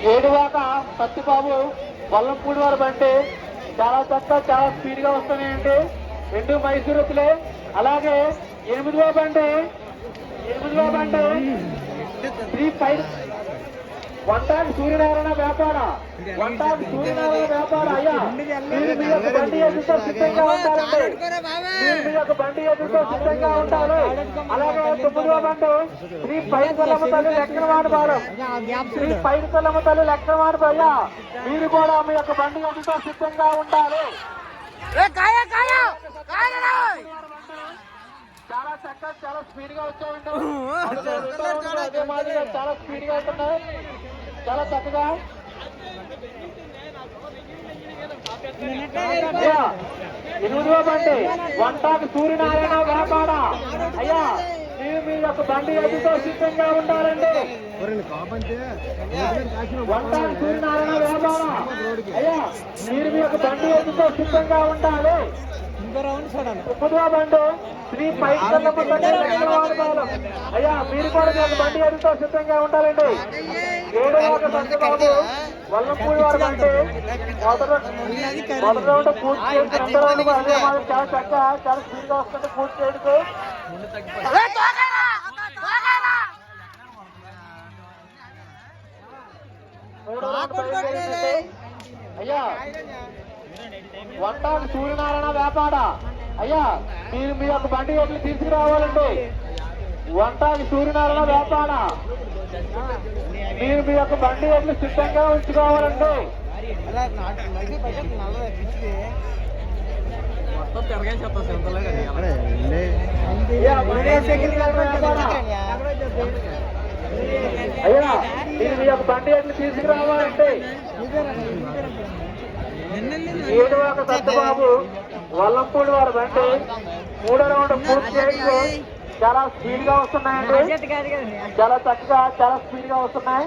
ఏడువాక సత్యబాబు వల్లంపూడి వారు అంటే చాలా చక్కగా చాలా స్పీడ్గా వస్తున్నాయండి. రెండు మైసూరులే అలాగే ఎనిమిదివ బండి ఎనిమిదివ బండి త్రీ ఫైవ్ వంటాకి సూర్యనారాయణ వ్యాపార వంటాకి సూర్యనారాయణ వ్యాపార అయ్యా. మీరు మీ యొక్క బండి ఎదుగుతో సిద్ధంగా ఉండాలండి మీరు మీ యొక్క బండి ఎదుగుతో సిద్ధంగా ఉండాలి అలాగే తొమ్మిదివ బండి శ్రీ పైన తల్లి లెక్కనవాడు పాడం శ్రీ పైన తల్లి లెక్కనవాడు అయ్యా. మీరు కూడా మీ యొక్క బండి ఎదుగుతో సిద్ధంగా ఉండాలి. చాలా చక్కగా చాలా స్పీడ్గా వచ్చాయండి అదే మాదిరిగా చాలా స్పీడ్గా వెళ్తున్నాయి చాలా చక్కగా. అయ్యా, బండి వంటాకు సూర్యనారాయణ వ్యాపార అయ్యా మీరు మీ యొక్క బండి ఎదుతో సిద్ధంగా ఉండాలండి? వంటాకు సూర్యనారాయణ వ్యాపార అయ్యా మీరు మీ యొక్క బండి ఎదుతో సిద్ధంగా ఉండాలి? తొమ్మిదవ బండి. శ్రీ పైకల్లమ్మ బండి లక్ష్మీవారపాలెం. అయ్యా మీరు కూడా యొక్క బండి ఎదుతో సిద్ధంగా ఉండాలండి. ఏడవ వల్లంపూడి వారి బండి. మొదటి మొదటి రౌండ్ పూర్తి చేసి రెండో అదే మాదిరి చాలా చక్కగా చాలా స్పీడ్గా వస్తుంది పూర్తి బయలుదేరిందండి. అయ్యా వంటాకు సూర్యనారాయణ వ్యాపార. అయ్యా మీరు మీ యొక్క బండి ఎట్లు తీసుకురావాలండి. వంటాకి సూర్యనారాయణ వ్యాపార. మీరు మీ యొక్క బండి ఎట్లు సిద్ధంగా ఉంచుకోవాలండి. అయ్యా, మీరు మీ యొక్క బండి ఎట్లు తీసుకురావాలండి. ఏడువాక సత్యబాబు వల్లంపూడి వారి బండి మూడో రౌండ్ పూర్తి చేయడంతో చాలా స్పీడ్గా వస్తున్నాయండి. చాలా చక్కగా చాలా స్పీడ్గా వస్తున్నాయి